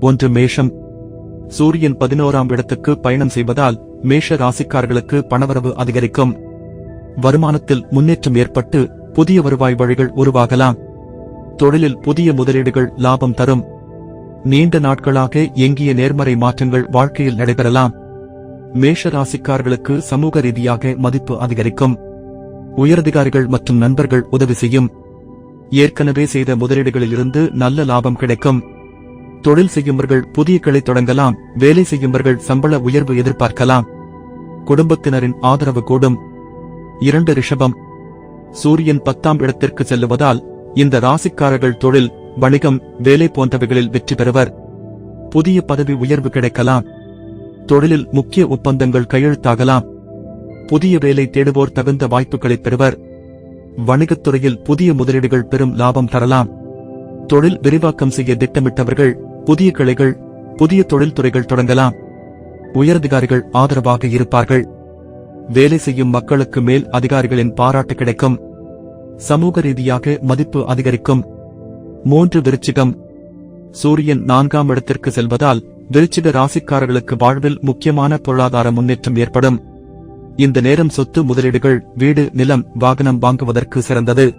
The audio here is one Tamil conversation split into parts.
ஒன்று மேஷம். சூரியன் பதினோராம் இடத்துக்கு பயணம் செய்வதால் மேஷ ராசிக்காரர்களுக்கு பணவரவு அதிகரிக்கும். வருமானத்தில் முன்னேற்றம் ஏற்பட்டு புதிய வருவாய் வழிகள் உருவாகலாம். தொழிலில் புதிய முதலீடுகள் லாபம் தரும். நீண்ட நாட்களாக எங்கிய நேர்மறை மாற்றங்கள் வாழ்க்கையில் நடைபெறலாம். மேஷ ராசிக்காரர்களுக்கு சமூக ரீதியாக மதிப்பு அதிகரிக்கும். உயரதிகாரிகள் மற்றும் நண்பர்கள் உதவி செய்யும். ஏற்கனவே செய்த முதலீடுகளிலிருந்து நல்ல லாபம் கிடைக்கும். தொழில் செய்யும்பர்கள் புதிய கிளை தொடங்கலாம் வேலை செய்யும்பவர்கள் சம்பள உயர்வு எதிர்பார்க்கலாம். குடும்பத்தினரின் ஆதரவு கூடும். இரண்டு ரிஷபம். சூரியன் பத்தாம் இடத்திற்கு செல்லுவதால் இந்த ராசிக்காரர்கள் தொழில் வணிகம் வேலை போன்றவைகளில் வெற்றி பெறுவர். புதிய பதவி உயர்வு கிடைக்கலாம். தொழிலில் முக்கிய ஒப்பந்தங்கள் கையெழுத்தாகலாம். புதிய வேலை தேடுவோர் தகுந்த வாய்ப்புகளை பெறுவர். வணிகத்துறையில் புதிய முதலீடுகள் பெரும் லாபம் தரலாம். தொழில் விரிவாக்கம் செய்ய திட்டமிட்டவர்கள் புதிய கிளைகள் புதிய தொழில்துறைகள் தொடங்கலாம். உயரதிகாரிகள் ஆதரவாக இருப்பார்கள். வேலை செய்யும் மக்களுக்கு மேல் அதிகாரிகளின் பாராட்டு கிடைக்கும். சமூக ரீதியாக மதிப்பு அதிகரிக்கும். மூன்று விருச்சிகம். சூரியன் நான்காம் இடத்திற்கு செல்வதால் விருச்சிக ராசிக்காரர்களுக்கு வாழ்வில் முக்கியமான பொருளாதார முன்னேற்றம் ஏற்படும். இந்த நேரம் சொத்து முதலீடுகள் வீடு நிலம் வாகனம் வாங்குவதற்கு சிறந்தது.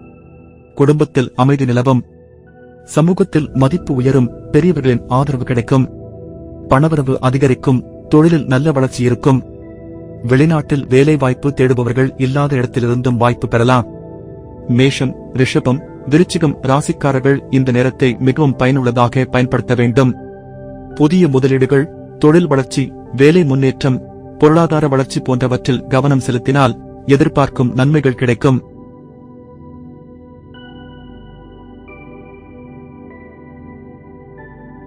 குடும்பத்தில் அமைதி நிலவும். சமூகத்தில் மதிப்பு உயரும் பெரியவர்களின் ஆதரவு கிடைக்கும். பணவரவு அதிகரிக்கும் தொழிலில் நல்ல வளர்ச்சி இருக்கும். வெளிநாட்டில் வேலை வாய்ப்பு தேடுபவர்கள் இல்லாத இடத்திலிருந்தும் வாய்ப்பு பெறலாம். மேஷம் ரிஷபம் விருச்சிகம் ராசிக்காரர்கள் இந்த நேரத்தை மிகவும் பயனுள்ளதாக பயன்படுத்த வேண்டும். புதிய முதலீடுகள் தொழில் வளர்ச்சி வேலை முன்னேற்றம் பொருளாதார வளர்ச்சி போன்றவற்றில் கவனம் செலுத்தினால் எதிர்பார்க்கும் நன்மைகள் கிடைக்கும்.